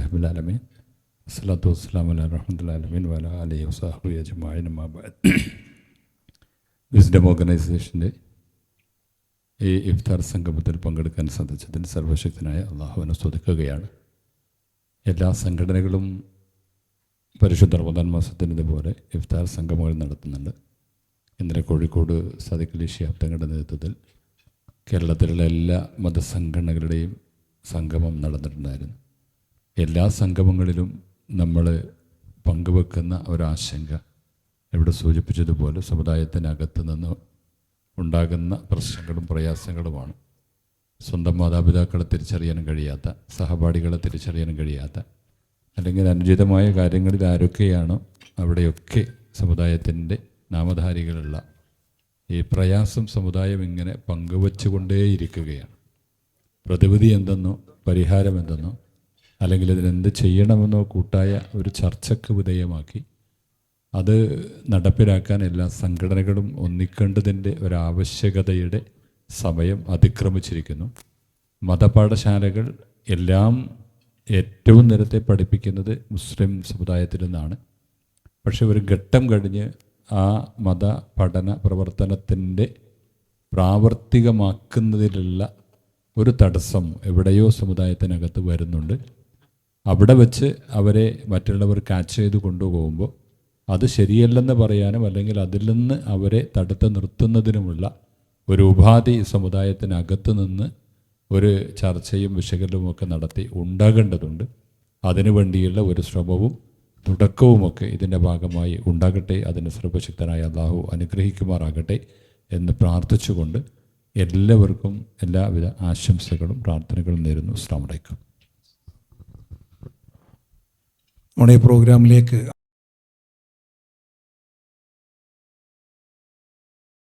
അലഹമുല്ലാലമീൻ അസ്സലാത്തു വസ്സലാം അല റഹ്മത്തുല്ലാലമീൻ വല അലി വസാഹു അമ്മാബാദ് വിസ്ഡം ഓർഗനൈസേഷന്റെ ഈ ഇഫ്താർ സംഗമത്തിൽ പങ്കെടുക്കാൻ സാധിച്ചതിൽ സർവശക്തനായ അള്ളാഹുവിനെ സ്തുതിക്കുകയാണ്. എല്ലാ സംഘടനകളും പരിശുദ്ധ റമദാൻ മാസത്തിന് ഇതുപോലെ ഇഫ്താർ സംഗമങ്ങൾ നടത്തുന്നുണ്ട്. ഇന്നലെ കോഴിക്കോട് സദിഖലി ശിഹാബ്ദങ്ങളുടെ നേതൃത്വത്തിൽ കേരളത്തിലുള്ള എല്ലാ മതസംഘടനകളുടെയും സംഗമം നടന്നിട്ടുണ്ടായിരുന്നു. എല്ലാ സംഗമങ്ങളിലും നമ്മൾ പങ്കുവെക്കുന്ന ഒരാശങ്ക ഇവിടെ സൂചിപ്പിച്ചതുപോലെ സമുദായത്തിനകത്ത് നിന്ന് ഉണ്ടാകുന്ന പ്രശ്നങ്ങളും പ്രയാസങ്ങളുമാണ്. സ്വന്തം മാതാപിതാക്കളെ തിരിച്ചറിയാൻ കഴിയാത്ത സഹപാഠികളെ തിരിച്ചറിയാൻ കഴിയാത്ത അല്ലെങ്കിൽ അനുചിതമായ കാര്യങ്ങളിൽ ആരൊക്കെയാണോ അവിടെയൊക്കെ സമുദായത്തിന്റെ നാമധാരികളുള്ള ഈ പ്രയാസം സമുദായം ഇങ്ങനെ പങ്കുവച്ചുകൊണ്ടേയിരിക്കുകയാണ്. പ്രതിവിധി എന്തെന്നോ പരിഹാരം എന്തെന്നോ അല്ലെങ്കിൽ ഇതിനെന്ത് ചെയ്യണമെന്നോ കൂട്ടായ ഒരു ചർച്ചയ്ക്ക് വിധേയമാക്കി അത് നടപ്പിലാക്കാൻ എല്ലാ സംഘടനകളും ഒന്നിക്കേണ്ടതിന്റെ ഒരാവശ്യകതയുടെ സമയം അതിക്രമിച്ചിരിക്കുന്നു. മതപാഠശാലകൾ എല്ലാം ഏറ്റവും നേരത്തെ പഠിപ്പിക്കുന്നത് മുസ്ലിം സമുദായത്തിൽ നിന്നാണ്. പക്ഷെ ഒരു ഘട്ടം കഴിഞ്ഞ് ആ മത പഠന പ്രവർത്തനത്തിന്റെ പ്രാവർത്തികമാക്കുന്നതിലുള്ള ഒരു തടസ്സം എവിടെയോ സമുദായത്തിനകത്ത് വരുന്നുണ്ട്. അവിടെ വെച്ച് അവരെ മറ്റുള്ളവർ കാച്ച് ചെയ്ത് കൊണ്ടുപോകുമ്പോൾ അത് ശരിയല്ലെന്ന് പറയാനും അല്ലെങ്കിൽ അതിൽ നിന്ന് അവരെ തടുത്ത് നിർത്തുന്നതിനുമുള്ള ഒരു ഉപാധി സമുദായത്തിനകത്ത് നിന്ന് ഒരു ചർച്ചയും വിശകലനവുമൊക്കെ നടത്തി ഉണ്ടാകേണ്ടതുണ്ട്. അതിനു വേണ്ടിയുള്ള ഒരു ശ്രമവും തുടക്കവുമൊക്കെ ഇതിന്റെ ഭാഗമായി ഉണ്ടാകട്ടെ. അതിന് സർവശക്തനായ അള്ളാഹു അനുഗ്രഹിക്കുമാറാകട്ടെ എന്ന് പ്രാർത്ഥിച്ചുകൊണ്ട് എല്ലാവർക്കും എല്ലാവിധ ആശംസകളും പ്രാർത്ഥനകളും നേരുന്നു. അസ്സാം നമ്മുടെ പ്രോഗ്രാമിലേക്ക്